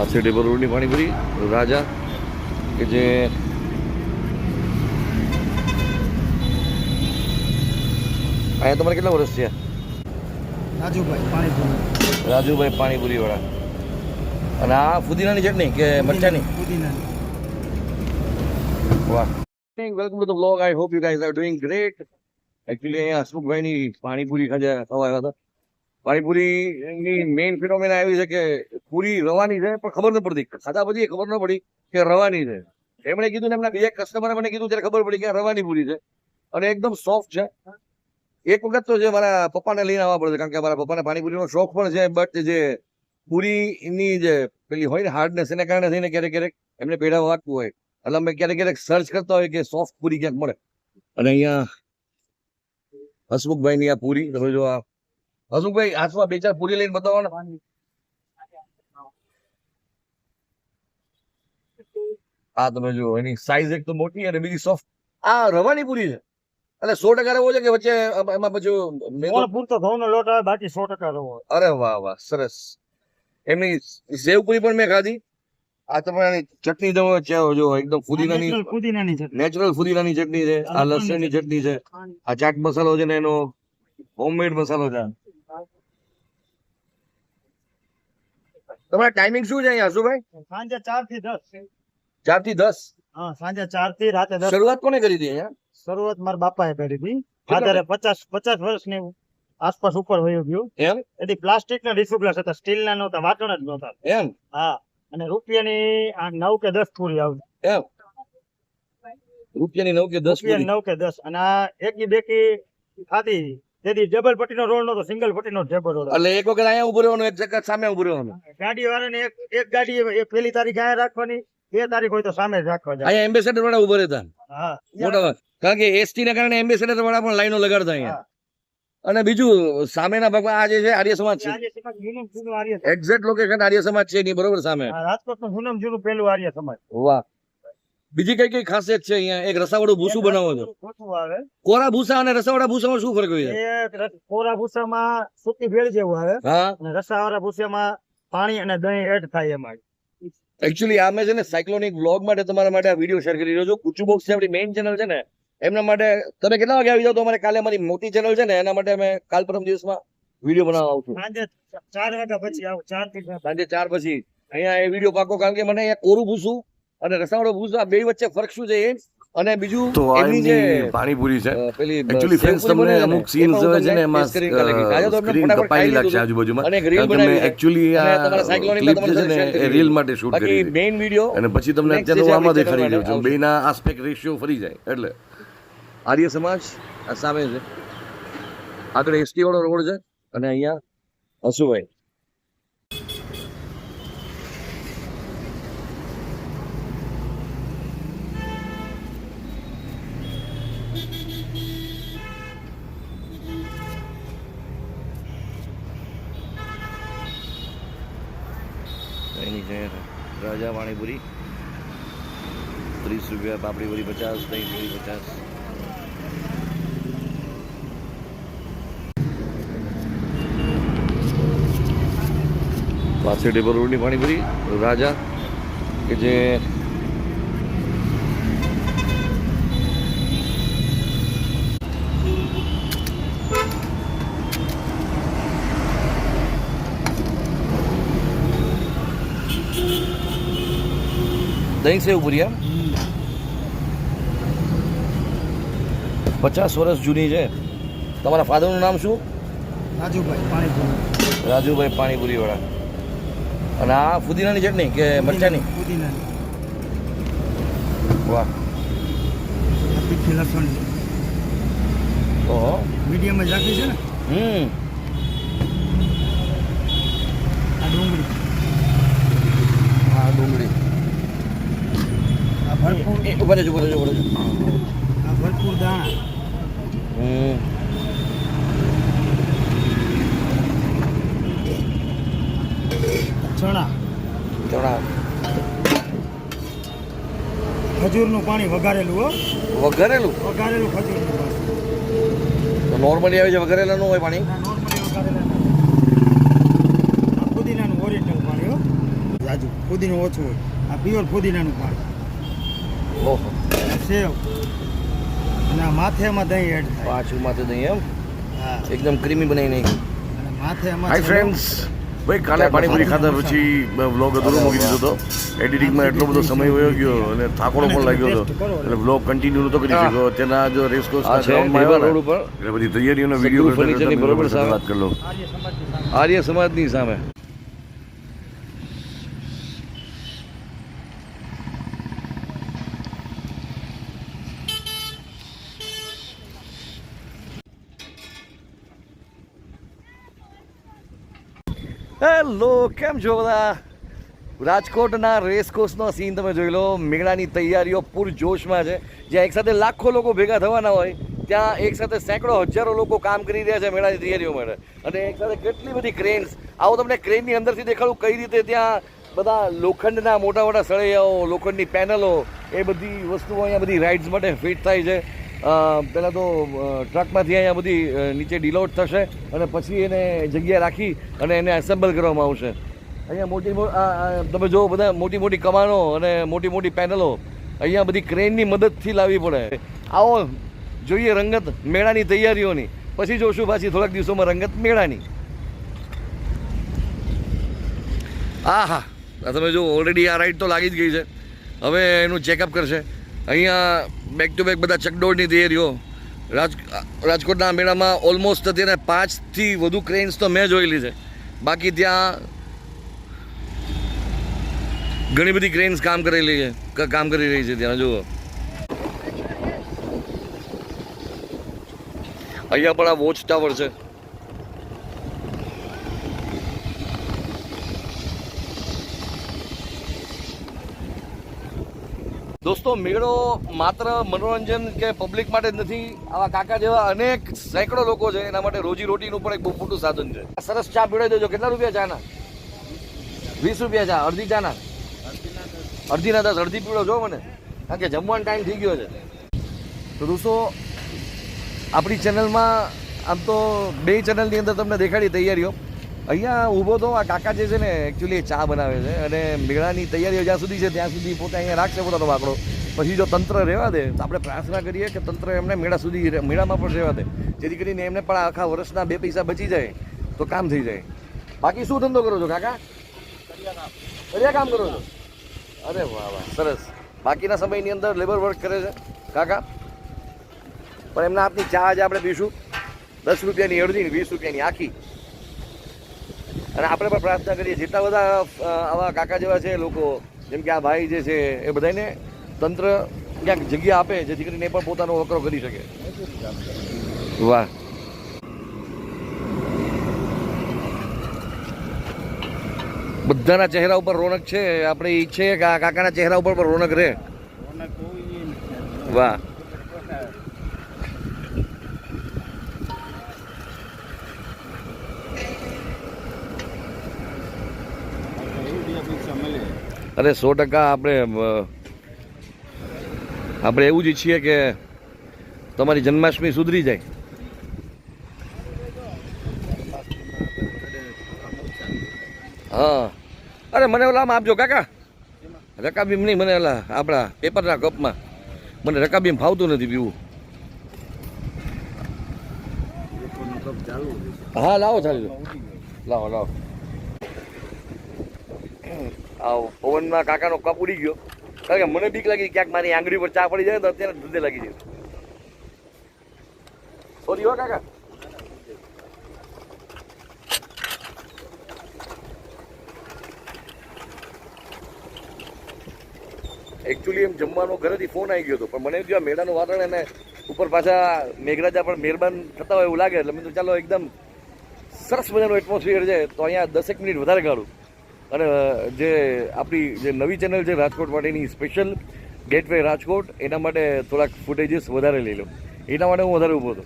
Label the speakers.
Speaker 1: પાસે રોડની પાણીપુરી રાજા કે જે અહીંયા તમારે કેટલા વર્ષ થયા?
Speaker 2: રાજુભાઈ પાણીપુરી.
Speaker 1: રાજુભાઈ પાણીપુરી વાળા અને આ ફુદીનાની ચટણી કે મરચાની?
Speaker 2: ફુદીનાની.
Speaker 1: વાહ. Welcome to the blog I hope you guys are doing great actually અહીંયા હસમુખભાઈની પાણીપુરી ખાજા ખાવા આવ્યા હતા. પાણીપુરીની મેઇન ફિનોમિના એવી છે કે પૂરી રવાની છે, પણ ખબર ન પડતી. ખાધા પછી ખબર ન પડી કે રવાની છે. એમણે કીધું ને એમના બીજા કસ્ટમરે મને કીધું ત્યારે ખબર પડી કે રવાની પૂરી છે. અને એકદમ સોફ્ટ છે. એક વખત તો જે મારા પપ્પાને લઈને આવવા પડે છે, કારણ કે મારા પપ્પાને પાણીપુરીનો શોખ પણ છે બટ જે પૂરીની જે પેલી હોય ને હાર્ડનેસ એને કારણે થઈને ક્યારેક ક્યારેક એમને પેઢા વાગતું હોય. એટલે અમે ક્યારેક ક્યારેક સર્ચ કરતા હોય કે સોફ્ટ પૂરી ક્યાંક મળે. અને અહીંયા હસમુખભાઈની આ પૂરી, તમે જો આ હસમુખભાઈ હાથમાં બે ચાર પૂરી લઈને બતાવો ને. આ તમે જુઓ એની સાઈઝ એક તો મોટી અને બીજી સોફ્ટ આ રવાની પૂરી છે. એટલે સો ટકા રવો છે કે વચ્ચે એમાં પછી
Speaker 2: પૂરતો ઘઉંનો લોટ આવે બાકી સો ટકા રવો
Speaker 1: અરે વાહ વાહ સરસ. એમની સેવ પૂરી પણ મેં ખાધી. આ તમારી ચટણી તમે છે જો એકદમ ફુદીનાની
Speaker 2: ફુદીનાની છે
Speaker 1: નેચરલ ફુદીનાની ચટણી છે આ લસણની ચટણી છે. આ ચાટ મસાલો છે ને એનો હોમમેડ મસાલો છે. તમારા ટાઈમિંગ શું છે અહીંયા હસુભાઈ?
Speaker 2: સાંજે ચારથી દસ.
Speaker 1: ચારથી દસ?
Speaker 2: હા સાંજે ચારથી રાતે દસ.
Speaker 1: શરૂઆત કોને કરી હતી અહીંયા?
Speaker 2: શરૂઆત મારા બાપાએ કરી હતી. આધારે પચાસ પચાસ વર્ષની આસપાસ ઉપર વયું ગયું.
Speaker 1: એમ?
Speaker 2: એટલે પ્લાસ્ટિક ના ડિસ્પ્લાસ હતા સ્ટીલ ના નહોતા વાટણ જ નહોતા.
Speaker 1: એમ?
Speaker 2: હા અને રૂપિયાની આ નવ કે દસ પૂરી આવતી.
Speaker 1: એમ? રૂપિયાની નવ કે દસ
Speaker 2: નવ કે દસ. અને આ એકી બેકી ખાતી તેથી ડબલ પટ્ટીનો રોડ નતો સિંગલ પટ્ટીનો ઢેબો રોડ
Speaker 1: એટલે એક વખત અહીંયા ઊભો રહેવાનું એક જગ્યા સામે ઊભો રહેવાનું.
Speaker 2: ગાડી વાળાને એક એક ગાડી એક પેલી તારીખ અહીંયા રાખવાની બે તારીખ હોય તો સામે જ રાખવા જાય.
Speaker 1: અહીંયા એમ્બેસેડર વાળા ઊભો રહેતા
Speaker 2: હા.
Speaker 1: મોટા કારણ કે એસટી ના કારણે એમ્બેસેડર વાળા પણ લાઈનો લગાડતા અહીંયા. અને બીજું સામેના ભાગમાં આ જે છે આર્ય સમાજ છે. Exact location Arya Samaj. છે એની બરોબર સામે.
Speaker 2: રાજકોટ રાજકોટનું જૂનમ જૂનું પેલું આર્ય સમાજ.
Speaker 1: વાહ. બીજી કઈ કઈ ખાસિયત છે અહીંયા? એક રસાવાળું ભૂસું બનાવો છો. કોરા ભૂસા અને રસાવાળા ભૂસામાં શું ફરક હોય
Speaker 2: કોરા ભૂસામાં સૂકી ભેળ જેવું આવે. અને રસાવાળા ભૂસામાં પાણી અને દહીં એડ થાય એમાં.
Speaker 1: એકચ્યુઅલી આ મેં છે ને સાયક્લોનિક વ્લોગ માટે તમારા માટે આ વીડિયો શેર કરી રહ્યો છું. કુચુ બોક્સ છે આપણી મેઇન ચેનલ છે ને. એમના માટે તમે કેટલા વાગે આવી જાવ તો અમારે કાલે અમારી મોટી ચેનલ છે ને એના માટે અમે કાલ પરમ દિવસમાં વીડિયો બનાવવા છું
Speaker 2: સાંજે ચાર વાગ્યા પછી આવું ચારથી
Speaker 1: સાંજે ચાર પછી. અહીંયા એ વીડિયો પાકો કારણ કે મને અહીંયા કોરું ભૂસું અને રસાવડો ભૂસું બે વચ્ચે ફરક શું છે એ? અને બીજું
Speaker 3: તો
Speaker 1: એની જે
Speaker 3: પાણીપુરી છે. એકચ્યુઅલી ફ્રેન્ડ્સ તમને અમુક સીન્સ હોય છે ને એમાં સ્ક્રીન કપાઈ લાગશે આજુબાજુમાં. કારણ કે મેં
Speaker 1: છે.
Speaker 3: આ ક્લિપ જે છે ને એ રીલ માટે શૂટ કરી.
Speaker 1: મેઇન વીડિયો
Speaker 3: અને પછી તમને અત્યારે હું આમાં દેખાડી રહ્યો છું. બેના આસ્પેક્ટ રેશિયો ફરી જાય એટલે.
Speaker 1: આર્ય સમાજ આ સામે છે. આગળ એસટી વાળો રોડ છે અને અહીંયા હસુભાઈ એની છે રાજા પાણીપુરી ત્રીસ રૂપિયા પાપડી પૂરી પચાસ, દહીં પૂરી પચાસ. પાસે ટેબલ રોડની પાણીપુરી રાજા, કે જે દહીં સેવ પૂરી પચાસ વર્ષ જૂની છે. તમારા ફાધરનું નામ શું?
Speaker 2: રાજુભાઈ પાણીપુરી.
Speaker 1: રાજુભાઈ પાણીપુરી વાળા અને આ ફુદીનાની ચટણી કે મરચાની?
Speaker 2: ફુદીનાની.
Speaker 1: વાહ.
Speaker 2: તીખી લસણની.
Speaker 1: ઓહો.
Speaker 2: મીડિયમ જ રાખી છે ને?
Speaker 1: હમ.
Speaker 2: આ ડુંગળી
Speaker 1: આ ડુંગળી
Speaker 2: આ ભરપૂર
Speaker 1: એ ઊભા રહેજો ઊભા રહેજો ઊભા રહેજો.
Speaker 2: આ ભરપૂર દાણા.
Speaker 1: હમ.
Speaker 2: ચણા.
Speaker 1: ચણા.
Speaker 2: ખજૂરનું પાણી વઘારેલું હો.
Speaker 1: વઘારેલું?
Speaker 2: વઘારેલું ખજૂરનું
Speaker 1: નોર્મલી આવે છે વઘારેલાનું હોય પાણી?
Speaker 2: નોર્મલી વઘારેલા આ પુદીનાનું ઓરિજિનલ પાણી હો. રાજુ. પુદીના ઓછું હોય. આ પ્યોર ફુદીનાનું પાણી.
Speaker 1: ઓહો.
Speaker 2: સેવ અને આ દહીં એડ થાય.
Speaker 1: પાછું માથે દહીં એમ?
Speaker 2: હા.
Speaker 1: એકદમ ક્રીમી બનાવી નાખી
Speaker 2: અને માથે
Speaker 3: હાય ફ્રેન્ડ્સ ભાઈ કાલે પાણીપુરી ખાધા પછી વ્લોગ અધૂરો મૂકી દીધો હતો. એડિટિંગમાં એટલો બધો સમય વયો ગયો અને થાકોડો પણ લાગ્યો હતો. એટલે વ્લોગ કન્ટિન્યુ નતો કરી શક્યો. તેના જો રેસ કોર્સ ગ્રાઉન્ડમાં આવ્યા એટલે બધી તૈયારીઓનો વીડિયો કરતા
Speaker 1: ફર્નિચરની બરોબર
Speaker 3: બરોબર
Speaker 1: સામે.
Speaker 3: વાત કરી લો
Speaker 2: આર્ય સમાજની સામે.
Speaker 1: હેલો, કેમ છો બધા? રાજકોટના રેસકોર્સનો સીન તમે જોઈ લો. મેળાની તૈયારીઓ પૂરજોશમાં છે. જ્યાં એકસાથે લાખો લોકો ભેગા થવાના હોય, ત્યાં એકસાથે સેંકડો હજારો લોકો કામ કરી રહ્યા છે મેળાની તૈયારીઓ માટે. અને એકસાથે કેટલી બધી ક્રેન્સ આવો તમને ક્રેનની અંદરથી દેખાડું કઈ રીતે ત્યાં બધા લોખંડના મોટા મોટા સળૈયાઓ, લોખંડની પેનલો એ બધી વસ્તુઓ અહીંયા બધી રાઇડ્સ માટે ફિટ થાય છે. પહેલાં તો ટ્રકમાંથી અહીંયા બધી નીચે ડિલોડ થશે અને પછી એને જગ્યા રાખી અને એને એસેમ્બલ કરવામાં આવશે. અહીંયા મોટી તમે જો બધા મોટી મોટી કમાનો અને મોટી મોટી પેનલો. અહીંયા બધી ક્રેનની મદદથી લાવવી પડે. આવો, જોઈએ રંગત મેળાની તૈયારીઓની. પછી જોશું પાછી થોડાક દિવસોમાં રંગત મેળાની. આ હા તમે જો ઓલરેડી આ રાઈડ તો લાગી જ ગઈ છે. હવે એનું ચેકઅપ કરશે. અહીંયા બેક ટુ બેક બધા ચકડોળની તૈયારીઓ રાજ રાજકોટના મેળામાં ઓલમોસ્ટ અત્યારે પાંચથી વધુ ક્રેન્સ તો મેં જોયેલી છે. બાકી ત્યાં ઘણી બધી ક્રેન્સ કામ કરેલી છે. કામ કરી રહી છે ત્યાં, જુઓ. અહીંયા પણ આ વોચ ટાવર છે. દોસ્તો, મેળો માત્ર મનોરંજન કે પબ્લિક માટે જ નથી, આવા કાકા જેવા અનેક સેંકડો લોકો છે, એના માટે રોજી રોટીનું પણ એક બહુ મોટું સાધન છે. સરસ ચા પીવડાવી દેજો. કેટલા રૂપિયા ચાના? વીસ રૂપિયા ચા. અડધી ચાના? અડધી ના દસ, અડધી પીવડો જો મને. કારણ કે જમવાનો ટાઈમ થઈ ગયો છે. તો દોસ્તો, આપણી ચેનલમાં આમ તો બે ચેનલની અંદર તમને દેખાડી તૈયારીઓ. અહીંયા ઊભો તો આ કાકા જે છે ને એકચ્યુઅલી ચા બનાવે છે અને મેળાની તૈયારીઓ જ્યાં સુધી છે ત્યાં સુધી પોતે અહીંયા રાખશે પોતાનો વાકડો. પછી જો તંત્ર રહેવા દે, તો આપણે પ્રાર્થના કરીએ કે તંત્ર એમને મેળા સુધી મેળામાં પણ રહેવા દે. જેથી કરીને એમને પણ આખા વર્ષના બે પૈસા બચી જાય, તો કામ થઈ જાય. બાકી શું ધંધો કરો છો કાકા? કર્યા કામ કરો છો? અરે વાહ વાહ, સરસ. બાકીના સમયની અંદર લેબર વર્ક કરે છે કાકા. પણ એમના હાથની ચા આજે આપણે પીશું. દસ રૂપિયાની અડધી વીસ રૂપિયાની આખી. અને આપણે પણ પ્રાર્થના કરીએ જેટલા બધા આવા કાકા જેવા છે લોકો જેમ કે આ ભાઈ જે છે એ બધાને તંત્ર ક્યાંક જગ્યા આપે જેથી કરીને એ પણ પોતાનો વકરો કરી શકે. વાહ. બધાના ચહેરા ઉપર રોનક છે. આપણે ઈચ્છીએ કે આ કાકાના ચહેરા ઉપર પણ રોનક રહે. વાહ. અરે સો ટકા આપણે આપણે એવું જ ઈચ્છીએ કે તમારી જન્માષ્ટમી સુધરી જાય. હા. અરે મને ઓલા આપજો કાકા. રકાબીમ નહીં, મને ઓલા આપણા પેપરના કપમાં. મને રકાબીમ ફાવતું નથી પીવું. હા, લાવો, ચાલી લાવો લાવો. પવનમાં કાકાનો કપ ઉડી ગયો. કારણ કે મને બીક લાગી ક્યાંક મારી આંગળી પર ચા પડી જાય તો અત્યારે ધંધે લાગી જાય સોરી હો કાકા. એકચ્યુઅલી એમ જમવાનો ઘરેથી ફોન આવી ગયો હતો. પણ મને આ મેળાનું વાતાવરણ એને ઉપર પાછા મેઘરાજા પણ મહેરબાન થતા હોય એવું લાગે. એટલે મેં તો ચાલો એકદમ સરસ મજાનું એટમોસ્ફિયર છે. તો અહીંયા દસેક મિનિટ વધારે કાઢું અને જે આપણી જે નવી ચેનલ છે રાજકોટ માટેની સ્પેશિયલ ગેટવે રાજકોટ, એના માટે થોડાક ફૂટેજીસ વધારે લઈ લઉં એના માટે હું વધારે ઊભો હતો.